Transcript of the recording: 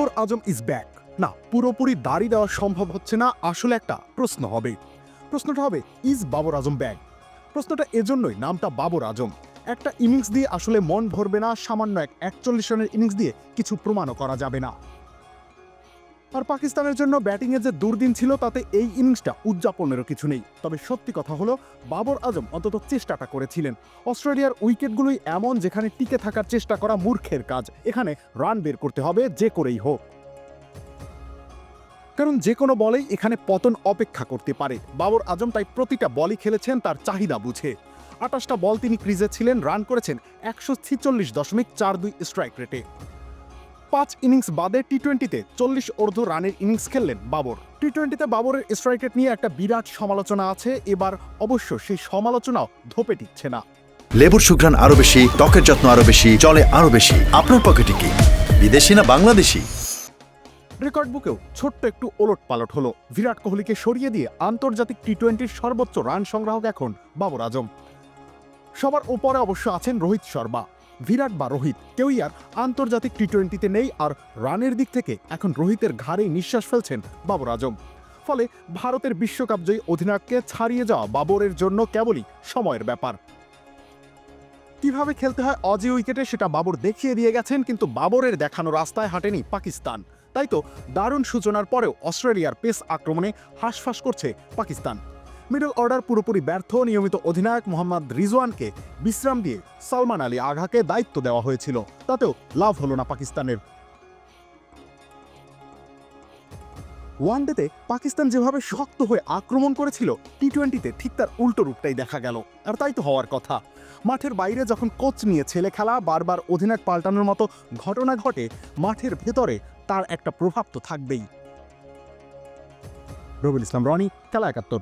Babar Azam is back না, পুরোপুরি দাড়ি দেওয়া সম্ভব হচ্ছে না, আসলে একটা প্রশ্ন হবে। প্রশ্নটা হবে ইজ বাবর আজম ব্যাক প্রশ্নটা এজন্যই, নামটা বাবর আজম। একটা ইনিংস দিয়ে আসলে মন ভরবে না, সামান্য এক একচল্লিশ রানের ইনিংস দিয়ে কিছু প্রমাণও করা যাবে না। আর পাকিস্তানের জন্য ব্যাটিংয়ে যে দুর্দিন ছিল, তাতে এই ইনিংসটা উদযাপনেরও কিছু নেই। তবে সত্যি কথা হলো, বাবর আজম অন্তত চেষ্টাটা করেছিলেন। অস্ট্রেলিয়ার উইকেটগুলোই এমন যেখানে টিকে থাকার চেষ্টা করা মূর্খের কাজ। এখানে রান বের করতে হবে যে করেই হোক। কারণ যে কোনো বলেই এখানে পতন অপেক্ষা করতে পারে। বাবর আজম তাই প্রতিটা বলই খেলেছেন তার চাহিদা বুঝে। আটাশটা বল তিনি ক্রিজে ছিলেন, রান করেছেন একশো ছিচল্লিশ দশমিক চার দুই স্ট্রাইক রেটে পাঁচ ইনিংস বাদে টি টোয়েন্টিতে চল্লিশ অর্ধ রানের ইনিংস খেললেন বাবর। টি টোয়েন্টিতে বাবরের স্ট্রাইক রেট নিয়ে একটা বিরাট সমালোচনা আছে এবার অবশ্য সেই সমালোচনাও ধোপে টিকছে না। লেবুর সুঘ্রাণ আরও বেশি ত্বকের যত্ন আরও বেশি চলে আরও বেশি আপনার পকেটে কি? বিদেশি না বাংলাদেশি? রেকর্ড বুকেও ছোট্ট একটু ওলট পালট হলো। বিরাট কোহলিকে সরিয়ে দিয়ে আন্তর্জাতিক টি টোয়েন্টির সর্বোচ্চ রান সংগ্রাহক এখন বাবর আজম। সবার ওপরে অবশ্য আছেন রোহিত শর্মা। বিরাট বা রোহিত, কেউই আর আন্তর্জাতিক টি টোয়েন্টিতে নেই আর রানের দিক থেকে এখন রোহিতের ঘাড়েই নিঃশ্বাস ফেলছেন বাবর আজম। ফলে ভারতের বিশ্বকাপ জয়ী অধিনায়ককে ছাড়িয়ে যাওয়া বাবরের জন্য কেবলই সময়ের ব্যাপার। কীভাবে খেলতে হয় অজি উইকেটে সেটা বাবর দেখিয়ে দিয়ে গেছেন, কিন্তু বাবরের দেখানো রাস্তায় হাঁটেনি পাকিস্তান। তাই তো দারুণ সূচনার পরেও অস্ট্রেলিয়ার পেস আক্রমণে হাঁসফাঁস করছে পাকিস্তান। মিডল অর্ডার পুরোপুরি ব্যর্থ নিয়মিত অধিনায়ক মোহাম্মদ রিজওয়ানকে বিশ্রাম দিয়ে সালমান আলী আঘাকে দায়িত্ব দেওয়া হয়েছিল। তাতেও লাভ হলো না পাকিস্তানের। ওয়ানডেতে পাকিস্তান যেভাবে শক্ত হয়ে আক্রমণ করেছিল টি টোয়েন্টিতে ঠিক তার উল্টো রূপটাই দেখা গেল। আর তাই তো হওয়ার কথা। মাঠের বাইরে যখন কোচ নিয়ে ছেলে খেলা, বারবার অধিনায়ক পাল্টানোর মতো ঘটনা ঘটে, মাঠের ভেতরে তার একটা প্রভাব তো থাকবেই। রবিউল ইসলাম, রনি, খেলা একাত্তর।